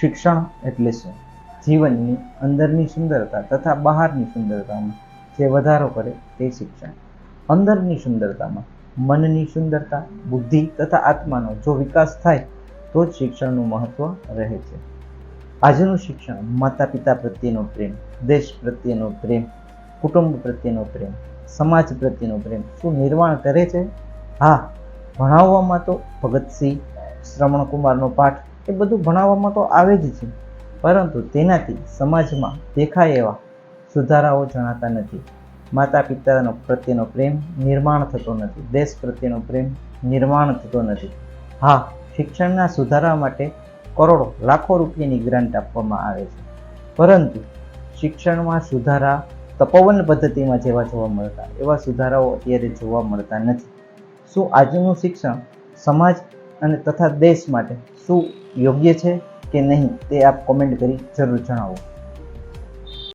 શિક્ષણ એટલે શું? જીવનની અંદરની સુંદરતા તથા બહારની સુંદરતામાં જે વધારો કરે તે શિક્ષણ. અંદરની સુંદરતામાં મનની સુંદરતા, બુદ્ધિ તથા આત્માનો જો વિકાસ થાય, તો જ શિક્ષણનું મહત્વ રહે છે. આજનું શિક્ષણ માતા પિતા પ્રત્યેનો પ્રેમ, દેશ પ્રત્યેનો પ્રેમ, કુટુંબ પ્રત્યેનો પ્રેમ, સમાજ પ્રત્યેનો પ્રેમ શું નિર્માણ કરે છે? હા, ભણાવવામાં તો ભગતસિંહ શ્રવણકુમારનો પાઠ એ બધું ભણાવવામાં તો આવે જ છે. પરંતુ તેનાથી સમાજમાં દેખાય એવા સુધારાઓ જણાતા નથી. માતા પિતાનો પ્રત્યેનો પ્રેમ નિર્માણ થતો નથી. દેશ પ્રત્યેનો પ્રેમ નિર્માણ થતો નથી. હા, શિક્ષણના સુધારા માટે કરોડો, લાખો રૂપિયાની ગ્રાન્ટ આપવામાં આવે છે. પરંતુ શિક્ષણમાં સુધારા તપોવન પદ્ધતિમાં જેવા જોવા મળતા, એવા સુધારાઓ અત્યારે જોવા મળતા નથી. શું આજનું શિક્ષણ સમાજ અને તથા દેશ માટે શું યોગ્ય છે કે નહીં તે આપ કોમેન્ટ કરી જરૂર જણાવો.